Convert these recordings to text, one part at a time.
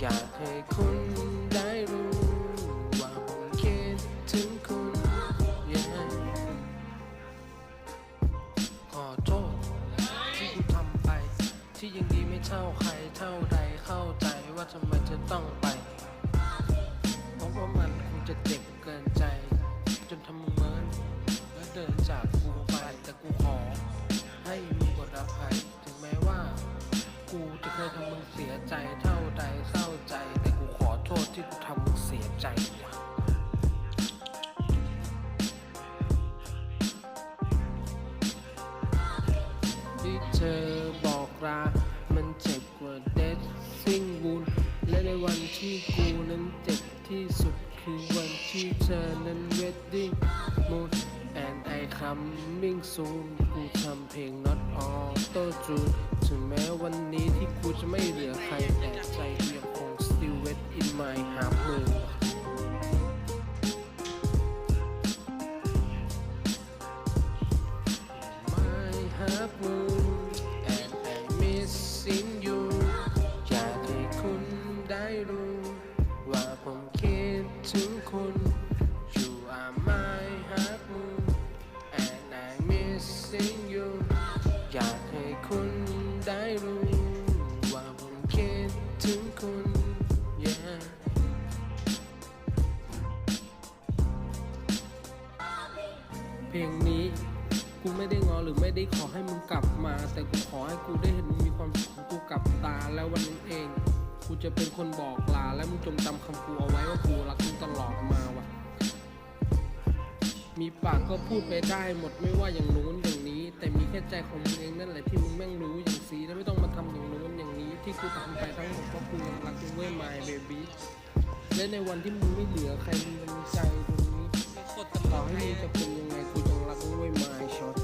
อยากให้คุณได้รู้ว่าผมคิดถึงคุณ yeah ขอโทษที่คุณทำไป ที่ยังดีไม่เท่าใครเท่าใดเข้าใจว่าทำไมจะต้องไปเพราะว่ามันคงจะเจ็บเกินใจ จนทำเหมือนและเดินจากกูไปแต่กูขอ ให้มึงกดอภัยถึงแม้ว่า กูจะเคยทำมึงเสียใจ ทำมึงเสียใจว่ะที่เธอบอกลามันเจ็บกว่าเดซซิ่งบูนและในวันที่กูนั้นเจ็บที่สุดคือวันที่เธอนั้นเวดดิ้งมูน and I coming soon กูทำเพลง not auto tune ถึงแม้วันนี้ที่กูจะไม่เหลือใครแต่ เพลงนี้กูไม่ได้งอหรือไม่ได้ขอให้มึงกลับมา แต่กูขอให้กูได้เห็นมึงมีความสุขกูกลับตาแล้ววันนี้เอง กูจะเป็นคนบอกลาและมึงจงจำคำกูเอาไว้ว่ากูรักมึงตลอดมาวะมีปากก็พูดไปได้หมดไม่ว่าอย่างนู้นอย่างนี้ แต่มีแค่ใจของมึงเองนั่นแหละที่มึงแม่งรู้อย่างสีแล้วไม่ต้องมาทำอย่างนู้นอย่างนี้ ที่กูทำไปทั้งหมดเพราะกูยังรักมึงเว้ย my baby และในวันที่มึงไม่เหลือใครมึงมีใจตรง ต่อให้มึงจะเป็นยังไงกูยังรักมึงไว้มาชอต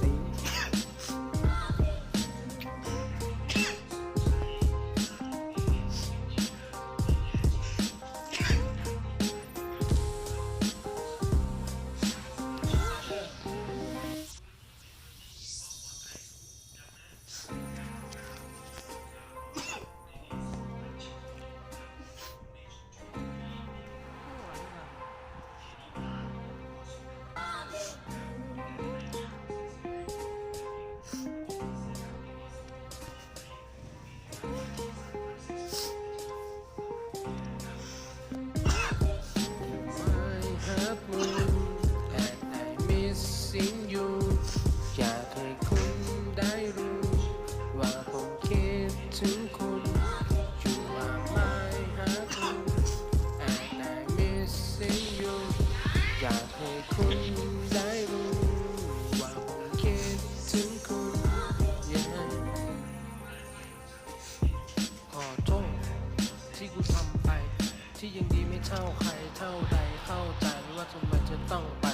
กูทำไป ที่ยังดีไม่เท่าใครเท่าใดเข้าใจว่าทำไมจะต้องไป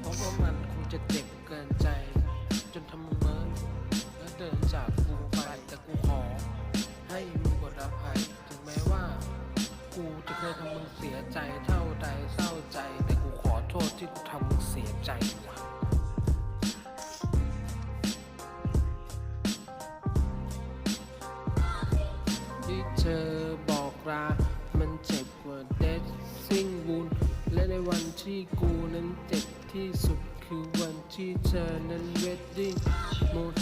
เพราะว่ามันคงจะเจ็บเกินใจ จนทำมึงเมินแล้วเดินจากกูไปแต่กูขอ ให้มีบทอภัยถึงแม้ว่า กูจะเคยทำมึงเสียใจเท่าใดเศร้าใจ แต่กูขอโทษที่กูทำมึงเสียใจ ที่สุดคือวันที่เธอนั้นเวดดิ้งมูน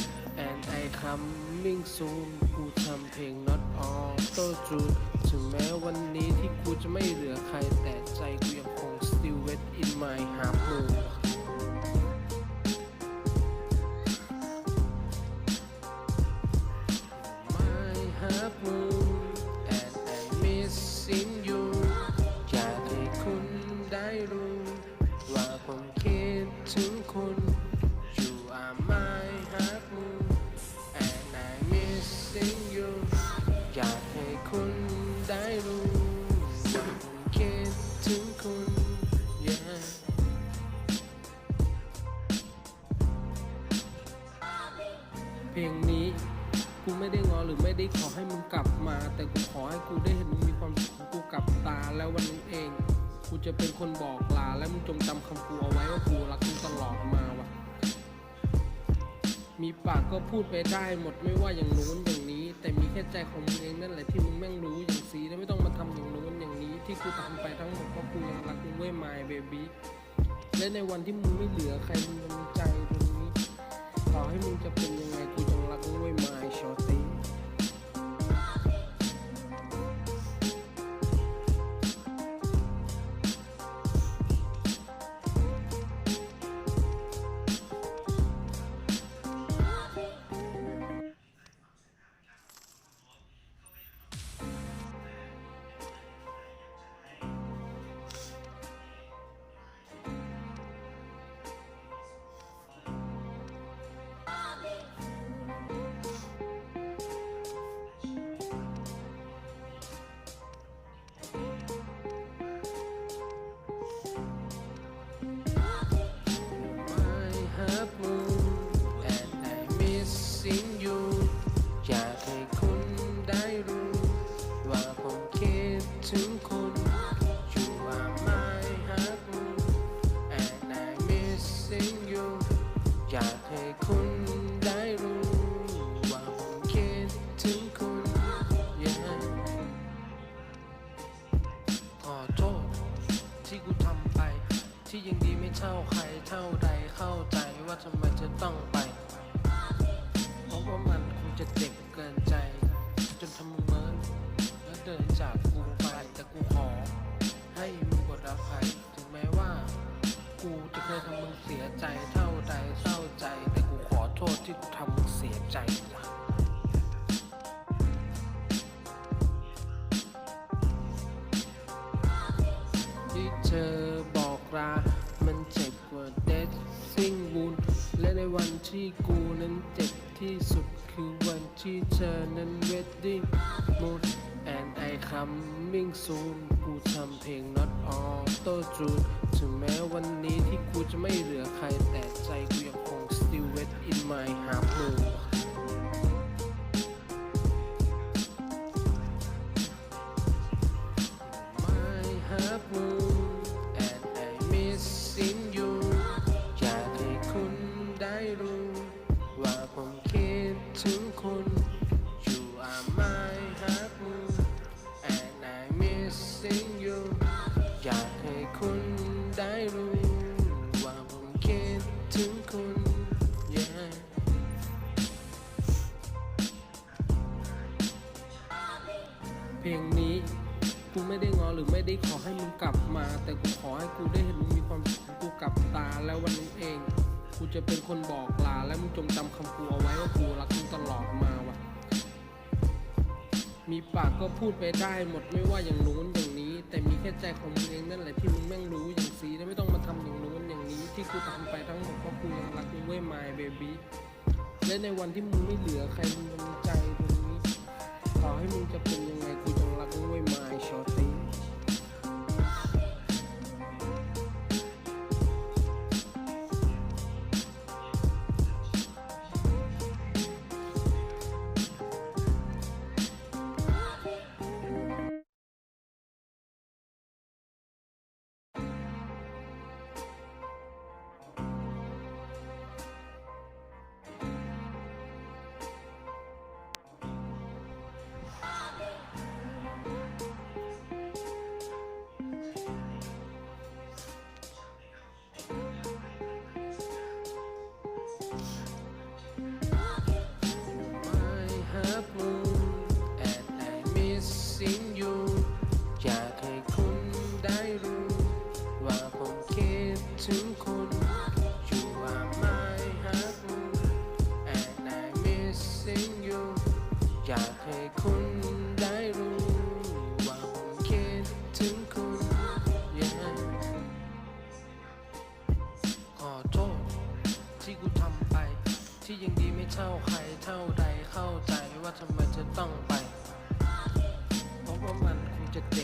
and I coming soon กูทำเพลง not auto tune ถึงแม้วันนี้ที่กูจะไม่เหลือใครแต่ใจกูยังคง still wet in my heart มึง คุณได้รู้ว่าผมคิดถึงคุณ yeah เพลงนี้กูไม่ได้งอหรือไม่ได้ขอให้มึงกลับมา แต่กูขอให้กูได้เห็นมึงมีความสุขของกูกลับตาแล้ววันนี้เอง กูจะเป็นคนบอกลา และมึงจงจำคำกูเอาไว้ว่ากูรักมึงตลอดมาวะมีปากก็พูดไปได้หมดไม่ว่าอย่างนู้นอย่าง แต่มีแค่ใจของมึงเองนั่นแหละที่มึงแม่งรู้อย่างสีแล้วไม่ต้องมาทำอย่างนู้นอย่างนี้ ที่กูทำไปทั้งหมดเพราะกูยังรักมึงเว้ย my baby และในวันที่มึงไม่เหลือใครมึงยังมีใจ เจ็บเกินใจ จนทำมึงเมินแล้วเดินจากกูไปแต่กูขอ ให้มึงกดอภัยถึงแม้ว่า กูจะเคยทำมึงเสียใจเท่าใดเศร้าใจ แต่กูขอโทษที่กูทำมึงเสียใจว่ะที่เธอบอกลามันเจ็บกว่าเดซซิ่งวูนและในวันที่กูนั้นเจ็บที่สุดคือวันที่ เธอนั้นเวดดิ้งมูด and I coming soon กูทำเพลง not auto tune ถึงแม้วันนี้ที่กูจะไม่เหลือใครแต่ใจกูยังคง still wet in my heart มือ My heart wound and I miss you อยากให้คุณได้รู้ว่าผมคิดถึงคุณ เพลงนี้กูไม่ได้งอหรือไม่ได้ขอให้มึงกลับมา แต่กูขอให้กูได้เห็นมึงมีความสุขของกูกลับตาแล้ววันนี้เอง กูจะเป็นคนบอกลา และมึงจงจำคำกูเอาไว้ว่ากูรักมึงตลอดมาว่ะ มีปากก็พูดไปได้หมดไม่ว่าอย่างนู้นอย่างนี้ แต่มีแค่ใจของมึงเองนั่นแหละที่มึงแม่งรู้อย่างซีและไม่ต้องมาทำอย่างนู้นอย่างนี้ ที่กูทำไปทั้งหมดเพราะกูยังรักมึงเว้ย my baby และในวันที่มึงไม่เหลือใครมึงจะมีใจตรงนี้ต่อให้มึงจะเป็นยังไงกู ยัง เท่าใครเท่าใดเข้าใจว่าทำไมจะต้องไปเพราะว่ามันคงจะเจ็บ